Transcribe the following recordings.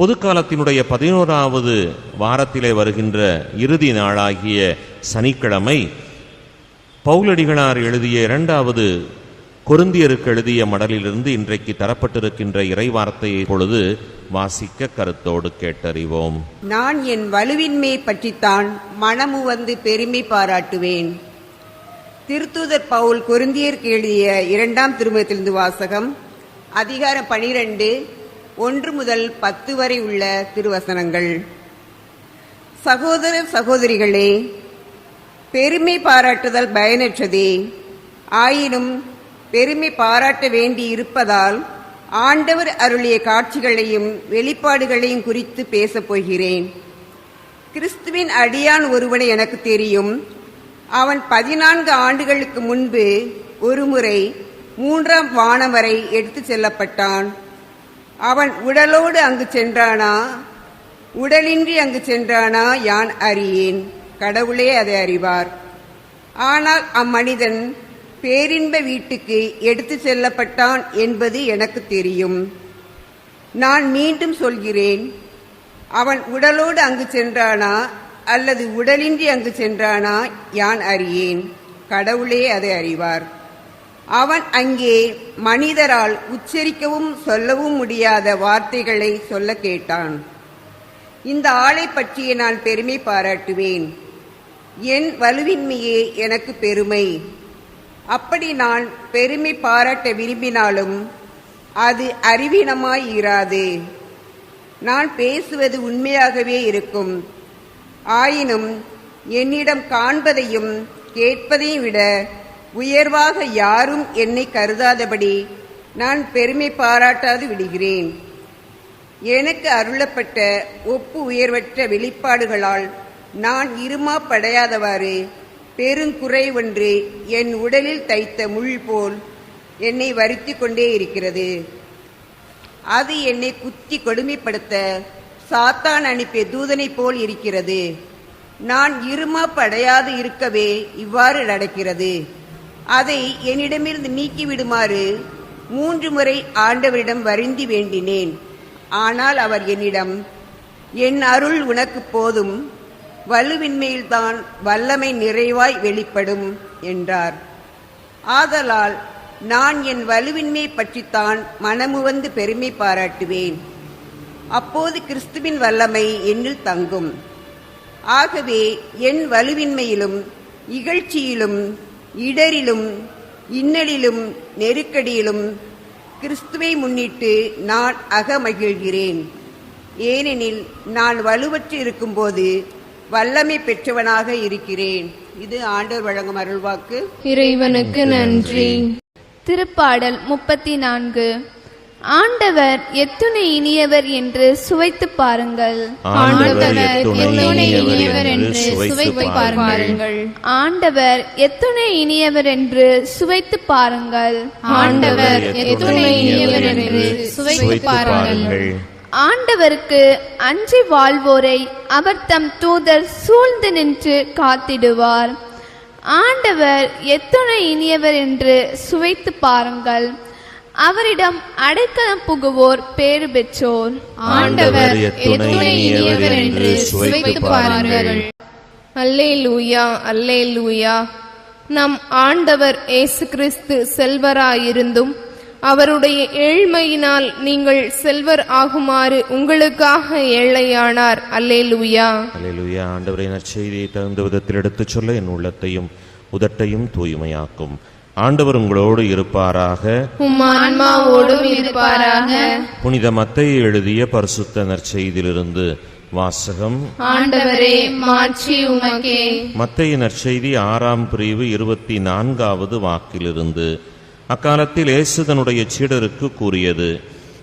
பொதுக்காலத்தினுடைய பதினோராவது வாரத்திலே வருகின்ற இறுதி நாளாகிய சனிக்கிழமை பௌலடிகளார் எழுதிய இரண்டாவது கொருந்தியருக்கு எழுதிய மடலிலிருந்து இன்றைக்கு தரப்பட்டிருக்கின்ற இறைவார்த்தையை பொழுது வாசிக்க கருத்தோடு கேட்டறிவோம். நான் என் வலுவின்மை பற்றித்தான் மனமு வந்து பெருமை பாராட்டுவேன். திருத்தூதர் பவுல் கொருந்தியருக்கு எழுதிய இரண்டாம் திருமணத்திலிருந்து வாசகம் அதிகாரம் பனிரெண்டு ஒன்று முதல் பத்து வரை உள்ள திருவசனங்கள். சகோதர சகோதரிகளே பெருமை பாராட்டுதல் பயனற்றதே. ஆயினும் பெருமை பாராட்ட வேண்டி இருப்பதால் ஆண்டவர் அருளிய காட்சிகளையும் வெளிப்பாடுகளையும் குறித்து பேசப் போகிறேன். கிறிஸ்துவின் அடியான் ஒருவனை எனக்கு தெரியும். அவன் பதினான்கு ஆண்டுகளுக்கு முன்பு ஒருமுறை மூன்றாம் வானம் வரை எடுத்துச் செல்லப்பட்டான். அவன் உடலோடு அங்கு சென்றானா? உடலின்றி அங்கு சென்றானா? யான் அறியேன். கடவுளே அதை அறிவார். ஆனால் அம்மனிதன் பேரின்ப வீட்டுக்கு எடுத்துச் செல்லப்பட்டான் என்பது எனக்கு தெரியும். நான் மீண்டும் சொல்கிறேன். அவன் உடலோடு அங்கு சென்றானா? அல்லது உடலின்றி அங்கு சென்றானா? யான் அறியேன். கடவுளே அதை அறிவார். அவன் அங்கே மனிதரால் உச்சரிக்கவும் சொல்லவும் முடியாத வார்த்தைகளை சொல்ல கேட்டான். இந்த ஆளை பற்றிய நான் பெருமை பாராட்டுவேன். என் வலுவின்மையே எனக்கு பெருமை. அப்படி நான் பெருமை பாராட்ட விரும்பினாலும் அது அறிவீனமாய் இராது நான் பேசுவது உண்மையாகவே இருக்கும். ஆயினும் என்னிடம் காண்பதையும் கேட்பதையும் விட உயர்வாக யாரும் என்னை கருதாதபடி நான் பெருமை பாராட்டாது விடுகிறேன். எனக்கு அருளப்பட்ட ஒப்பு உயர்வற்ற வெளிப்பாடுகளால் நான் இருமாப்படையாதவாறு பெருங்குறை ஒன்று என் உடலில் தைத்த முள் போல் என்னை வருத்தி கொண்டே இருக்கிறது. அது என்னை குத்தி கொடுமைப்படுத்த சாத்தான் அனுப்பிய தூதனைப் போல் இருக்கிறது. நான் இருமா படையாது இருக்கவே இவ்வாறு நடக்கிறது. அதை என்னிடமிருந்து நீக்கிவிடுமாறு மூன்று முறை ஆண்டவரிடம் வருந்தி வேண்டினேன். ஆனால் அவர் என்னிடம் என் அருள் உனக்கு போதும் வலுவின்மையில்தான் வல்லமை நிறைவாய் வெளிப்படும் என்றார். ஆதலால் நான் என் வலுவின்மை பற்றித்தான் மனமுவந்து பெருமை பாராட்டுவேன். அப்போது கிறிஸ்துவின் வல்லமை என்னில் தங்கும். ஆகவே என் வலுவின்மையிலும் இகழ்ச்சியிலும் இடரிலும் இன்னலிலும் நெருக்கடியிலும் கிறிஸ்துவை முன்னிட்டு நான் அகமகிழ்கிறேன். ஏனெனில் நான் வலுவற்று இருக்கும்போது வல்லமை பெற்றவனாக இருக்கிறேன். இது ஆண்டவர் வழங்கும் அருள்வாக்கு. இறைவனுக்கு நன்றி. திருப்பாடல் முப்பத்தி நான்கு. ஆண்டவர் எத்துணை இனியவர் என்று சுவைத்து பாருங்கள். ஆண்டவர் எத்துணை இனியவர் என்று சுவைத்து பாருங்கள். ஆண்டவர் எத்துணை இனியவர் என்று சுவைத்து பாருங்கள். ஆண்டவர் எத்துணை இனியவர் என்று சுவைத்து பாருங்கள். ஆண்டவருக்கு அஞ்சி வாழ்வோரை அவர் தம் தூதர் சூழ்ந்து நின்று காத்திடுவார். ஆண்டவர் எத்துணை இனியவர் என்று சுவைத்து பாருங்கள். அவரிடம் அடைக்கலம் புகுவோர் பேறு பெற்றோர். ஆண்டவர் என்று சுவைத்து பாருங்கள். அல்லேலூயா அல்லேலூயா. நம் ஆண்டவர் இயேசு கிறிஸ்து செல்வராயிருந்தும் அவருடைய ஏழ்மையினால் நீங்கள் செல்வர் ஆகுமாறு உங்களுக்காக ஏழையானார். அல்லேலூயா. அல்லேலூயா. ஆண்டவரை நற்செய்தியை தகுந்த விதத்தில் எடுத்துச் சொல்ல என் உள்ளத்தையும் உதட்டையும் தூய்மையாக்கும். ஆண்டவர் உங்களோடு இருப்பாராக. உம் ஆன்மாவோடும் இருப்பாராக. புனித மத்தையை எழுதிய பரிசுத்த நற்செய்தியிலிருந்து வாசகம். ஆண்டவரே மாட்சி உமக்கே. மத்தைய நற்செய்தி ஆறாம் பிரிவு இருபத்தி நான்காவது வாக்கிலிருந்து. அக்காலத்தில் இயேசு தன்னுடைய சீடருக்கு கூறியது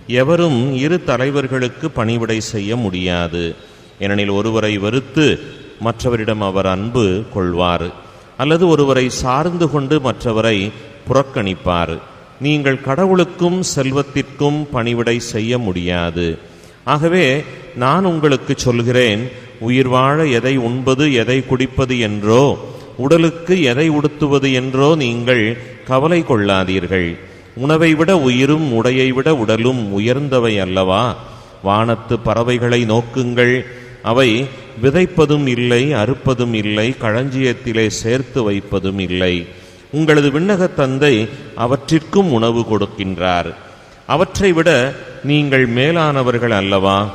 எவரும் இரு தலைவர்களுக்கு பணிவிடை செய்ய முடியாது. ஏனெனில் ஒருவரை வெறுத்து மற்றவரிடம் அவர் அன்பு கொள்வார். அல்லது ஒருவரை சார்ந்து கொண்டு மற்றவரை புறக்கணிப்பார். நீங்கள் கடவுளுக்கும் செல்வத்திற்கும் பணிவிடை செய்ய முடியாது. ஆகவே நான் உங்களுக்கு சொல்கிறேன் உயிர் வாழ எதை உண்பது எதை குடிப்பது என்றோ உடலுக்கு எதை உடுத்துவது என்றோ நீங்கள் கவலை கொள்ளாதீர்கள். உணவை விட உயிரும் உடையை விட உடலும் உயர்ந்தவை அல்லவா? வானத்து பறவைகளை நோக்குங்கள் அவை விதைப்பதும் இல்லை அறுப்பதும் இல்லை களஞ்சியத்திலே சேர்த்து வைப்பதும் இல்லை. உங்களது விண்ணகத் தந்தை அவற்றிற்கும் உணவு கொடுக்கின்றார். அவற்றை விட நீங்கள் மேலானவர்கள் அல்லவா?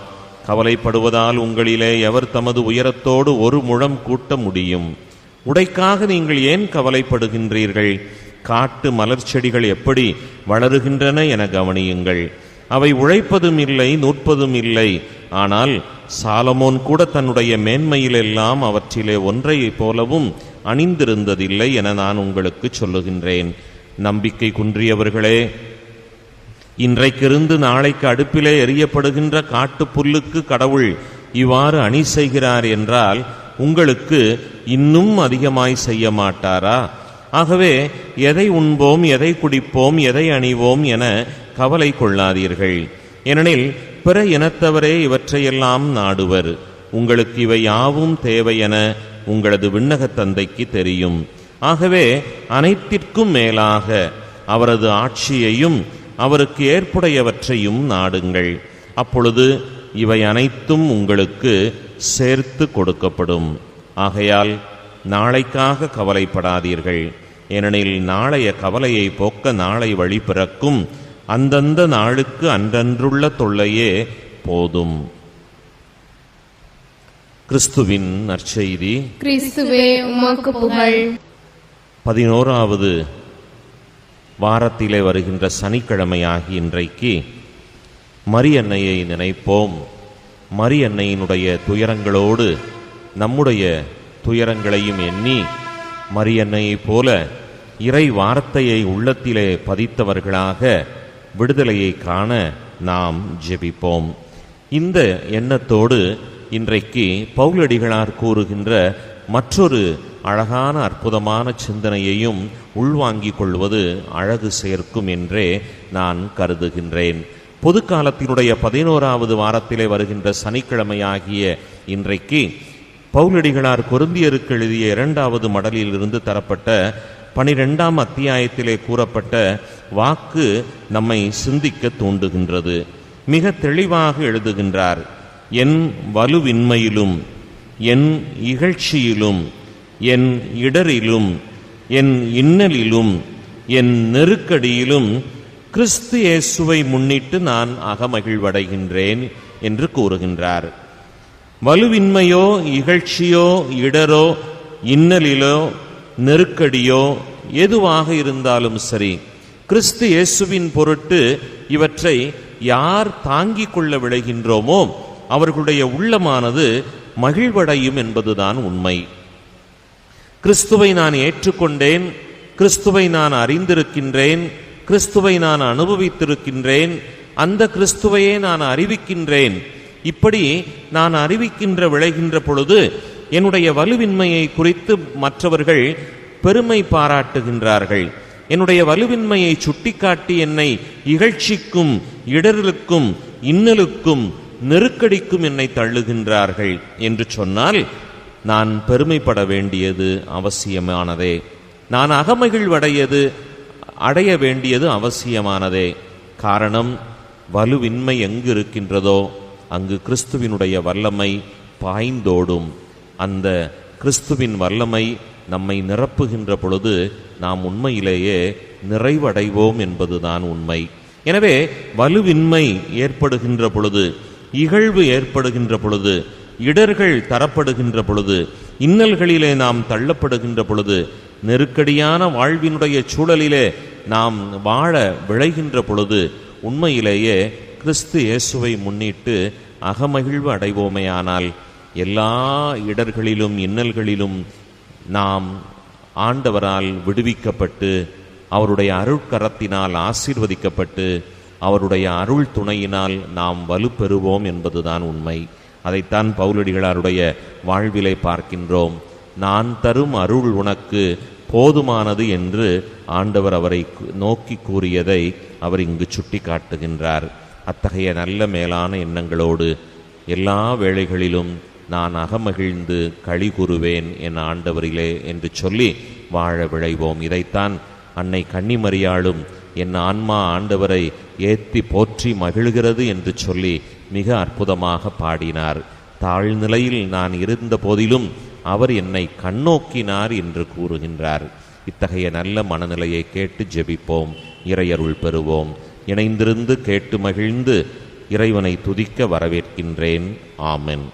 கவலைப்படுவதால் உங்களிலே எவர் தமது உயரத்தோடு ஒரு முழம் கூட்ட முடியும். உடைக்காக நீங்கள் ஏன் கவலைப்படுகின்றீர்கள்? காட்டு மலர் செடிகள் எப்படி வளருகின்றன என கவனியுங்கள். அவை உழைப்பதும் இல்லை நூற்பதும் இல்லை ஆனால் சாலமோன் கூட தன்னுடைய மேன்மையிலெல்லாம் அவற்றிலே ஒன்றைப் போலவும் அணிந்திருந்ததில்லை என நான் உங்களுக்கு சொல்லுகின்றேன். நம்பிக்கை குன்றியவர்களே இன்றைக்கிருந்து நாளைக்கு அடுப்பிலே எரியப்படுகின்ற காட்டுப் புல்லுக்கு கடவுள் இவ்வாறு அணி செய்கிறார் என்றால் உங்களுக்கு இன்னும் அதிகமாய் செய்ய மாட்டாரா? ஆகவே எதை உண்போம் எதை குடிப்போம் எதை அணிவோம் என கவலை கொள்ளாதீர்கள். ஏனெனில் பிற இனத்தவரே இவற்றையெல்லாம் நாடுவர். உங்களுக்கு இவை யாவும் தேவை என உங்களது விண்ணகத் தந்தைக்கு தெரியும். ஆகவே அனைத்திற்கும் மேலாக அவரது ஆட்சியையும் அவருக்கு ஏற்புடையவற்றையும் நாடுங்கள். அப்பொழுது இவை அனைத்தும் உங்களுக்கு சேர்த்து கொடுக்கப்படும். ஆகையால் நாளைக்காக கவலைப்படாதீர்கள். ஏனெனில் நாளைய கவலையை போக்க நாளை வழி பிறக்கும். அந்தந்த நாளுக்கு அன்றன்றுள்ள தொல்லையே போதும். கிறிஸ்துவின் நற்செய்தி. கிறிஸ்துவே உமக்கு புகழ். பதினோராவது வாரத்திலே வருகின்ற சனிக்கிழமையாகி இன்றைக்கு மரியன்னையை நினைப்போம். மரியன்னையினுடைய துயரங்களோடு நம்முடைய துயரங்களையும் எண்ணி மரியன்னையைப் போல இறை வார்த்தையை உள்ளத்திலே பதித்தவர்களாக விடுதலையை காண நாம் ஜெபிப்போம். இந்த எண்ணத்தோடு இன்றைக்கு பவுலடிகளார் கூறுகின்ற மற்றொரு அழகான அற்புதமான சிந்தனையையும் உள்வாங்கிக் கொள்வது அழகு சேர்க்கும் என்றே நான் கருதுகின்றேன். பொது காலத்தினுடைய பதினோராவது வாரத்திலே வருகின்ற சனிக்கிழமையாகிய இன்றைக்கு பவுலடிகளார் பொருந்தியருக்கு எழுதிய இரண்டாவது மடலில் இருந்து தரப்பட்ட பனிரெண்டாம் அத்தியாயத்திலே கூறப்பட்ட வாக்கு நம்மை சிந்திக்க தூண்டுகின்றது. மிக தெளிவாக எழுதுகின்றார். என் வலுவின்மையிலும் என் இகழ்ச்சியிலும் என் இடரிலும் என் இன்னலிலும் என் நெருக்கடியிலும் கிறிஸ்து இயேசுவை முன்னிட்டு நான் அகமகிழ்வடைகின்றேன் என்று கூறுகின்றார். வலுவின்மையோ இகழ்ச்சியோ இடரோ இன்னலிலோ நெருக்கடியோ எதுவாக இருந்தாலும் சரி கிறிஸ்து இயேசுவின் பொருட்டு இவற்றை யார் தாங்கிக் கொள்ள விளைகின்றோமோ அவர்களுடைய உள்ளமானது மகிழ்வடையும் என்பதுதான் உண்மை. கிறிஸ்துவை நான் ஏற்றுக்கொண்டேன் கிறிஸ்துவை நான் அறிந்திருக்கின்றேன் கிறிஸ்துவை நான் அனுபவித்திருக்கின்றேன் அந்த கிறிஸ்துவையே நான் அறிவிக்கின்றேன். இப்படி நான் அறிவிக்கின்ற விளைகின்ற பொழுது என்னுடைய வலுவின்மையை குறித்து மற்றவர்கள் பெருமை பாராட்டுகின்றார்கள். என்னுடைய வலுவின்மையை சுட்டிக்காட்டி என்னை இகழ்ச்சிக்கும் இடர்களுக்கும் இன்னலுக்கும் நெருக்கடிக்கும் என்னை தள்ளுகின்றார்கள் என்று சொன்னால் நான் பெருமைப்பட வேண்டியது அவசியமானதே. நான் அகமகிழ்வடையது அடைய வேண்டியது அவசியமானதே. காரணம் வலுவின்மை எங்கு இருக்கின்றதோ அங்கு கிறிஸ்துவினுடைய வல்லமை பாய்ந்தோடும். அந்த கிறிஸ்துவின் வல்லமை நம்மை நிரப்புகின்ற பொழுது நாம் உண்மையிலேயே நிறைவடைவோம் என்பதுதான் உண்மை. எனவே வலுவின்மை ஏற்படுகின்ற பொழுது இகழ்வு ஏற்படுகின்ற பொழுது இடர்கள் தரப்படுகின்ற பொழுது இன்னல்களிலே நாம் தள்ளப்படுகின்ற பொழுது நெருக்கடியான வாழ்வினுடைய சூழலிலே நாம் வாழ விளைகின்ற பொழுது உண்மையிலேயே கிறிஸ்து இயேசுவை முன்னிட்டு அகமகிழ்வு அடைவோமேயானால் எல்லா இடர்களிலும் இன்னல்களிலும் நாம் ஆண்டவரால் விடுவிக்கப்பட்டு அவருடைய அருட்கரத்தினால் ஆசீர்வதிக்கப்பட்டு அவருடைய அருள் துணையினால் நாம் வலுப்பெறுவோம் என்பதுதான் உண்மை. அதைத்தான் பவுலடிகளாருடைய வாழ்விலை பார்க்கின்றோம். நான் தரும் அருள் உனக்கு போதுமானது என்று ஆண்டவர் அவரை நோக்கி கூறியதை அவர் இங்கு சுட்டி காட்டுகின்றார் அத்தகைய நல்ல மேலான எண்ணங்களோடு எல்லா வேளைகளிலும் நான் அகமகிழ்ந்து களி கூறுவேன் என் ஆண்டவரிலே என்று சொல்லி வாழ விழைவோம். இதைத்தான் அன்னை கன்னிமறியாளும் என் ஆன்மா ஆண்டவரை ஏத்தி போற்றி மகிழ்கிறது என்று சொல்லி மிக அற்புதமாக பாடினார். தாழ்நிலையில் நான் இருந்த போதிலும் அவர் என்னை கண்ணோக்கினார் என்று கூறுகின்றார். இத்தகைய நல்ல மனநிலையை கேட்டு ஜெபிப்போம். இறையருள் பெறுவோம். இணைந்திருந்து கேட்டு மகிழ்ந்து இறைவனை துதிக்க வரவேற்கின்றேன். ஆமென்.